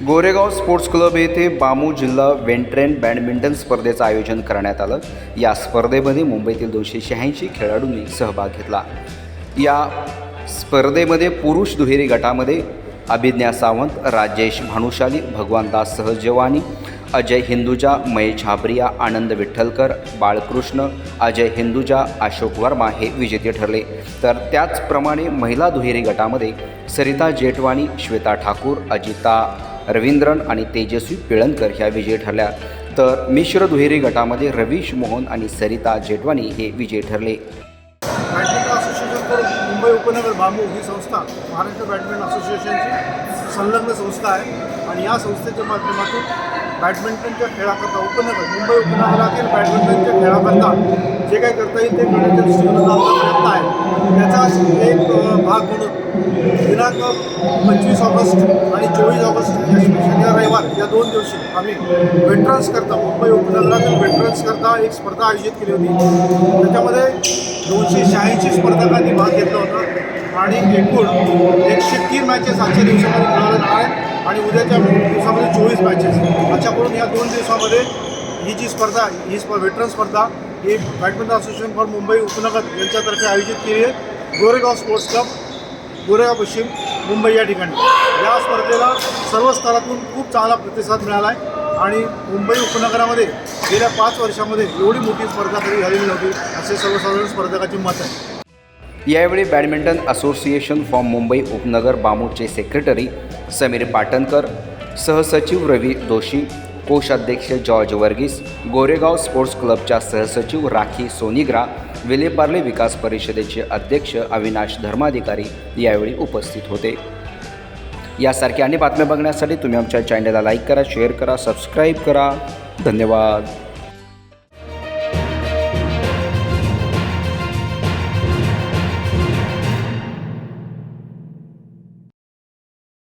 Goregaon sports club येथे बामू जिल्हा वेंट्रेन badminton स्पर्धेचं आयोजन करण्यात आलं. या स्पर्धेमध्ये मुंबईतील दोनशे शहाऐंशी खेळाडूंनी सहभाग घेतला. या स्पर्धेमध्ये पुरुष दुहेरी गटामध्ये अभिज्ञा सावंत राजेश भानुशाली भगवानदास सहजवानी अजय हिंदुजा महेश झाबरिया आनंद विठ्ठलकर बाळकृष्ण अजय हिंदुजा अशोक वर्मा हे विजेते ठरले. तर त्याचप्रमाणे महिला दुहेरी गटामध्ये सरिता जेठवाणी श्वेता ठाकूर अजिता रवींद्रन आणि तेजस्वी पिळणकर ह्या विजयी ठरल्या. तर मिश्र दुहेरी गटामध्ये रवीश मोहन आणि सरिता जेटवानी हे विजयी ठरले. बॅडमिंटन असोसिएशन मुंबई उपनगर बांबू ही संस्था महाराष्ट्र बॅडमिंटन असोसिएशनची संलग्न संस्था आहे. आणि या संस्थेच्या माध्यमातून बॅडमिंटनच्या खेळाकरता उपनगर मुंबई उपनगरातील बॅडमिंटनच्या खेळाकरता जे काही करता येईल ते करण्याच्या दृष्टीनं प्रयत्न आहे. त्याचा एक भाग म्हणून दिनांक पंचवीस ऑगस्ट आणि चोवीस ऑगस्ट या शनिवार रविवार या दोन दिवशी आम्ही वेटरन्स करता मुंबई उपनगरातील वेटरन्स करता एक स्पर्धा आयोजित केली होती. त्याच्यामध्ये दोनशे शहाऐंशी स्पर्धकांनी भाग घेतला होता. आणि एकूण एकशे तीन मॅचेस आजच्या दिवसामध्ये खेळवण्यात आहे आहेत आणि उद्याच्या दिवसामध्ये चोवीस मॅचेस अशा करून या दोन दिवसामध्ये ही जी स्पर्धा ही स्प वेटरन स्पर्धा ही बॅडमिंटन असोसिएशन फॉर मुंबई उपनगर यांच्यातर्फे आयोजित केली आहे. गोरेगाव स्पोर्ट्स क्लब गोरेगाव पश्चिम मुंबई या ठिकाणी. या स्पर्धेला सर्व स्तरातून खूप चांगला प्रतिसाद मिळाला आहे आणि मुंबई उपनगरामध्ये गेल्या पाच वर्षामध्ये एवढी मोठी स्पर्धा कधी झालेली नव्हती. असे सर्वसाधारण स्पर्धकाचे मत आहे. यावेळी बॅडमिंटन असोसिएशन फॉर्म मुंबई उपनगर बामूचे सेक्रेटरी समीर पाटणकर सहसचिव रवी दोशी कोषाध्यक्ष जॉर्ज वर्गीस गोरेगाव स्पोर्ट्स क्लबच्या सहसचिव राखी सोनिग्रा विलेपार्ले विकास परिषदेचे अध्यक्ष अविनाश धर्माधिकारी यावेळी उपस्थित होते. यासारख्या अनेक बातम्या बघण्यासाठी तुम्ही आमच्या चॅनलला लाईक करा शेअर करा सबस्क्राईब करा. धन्यवाद.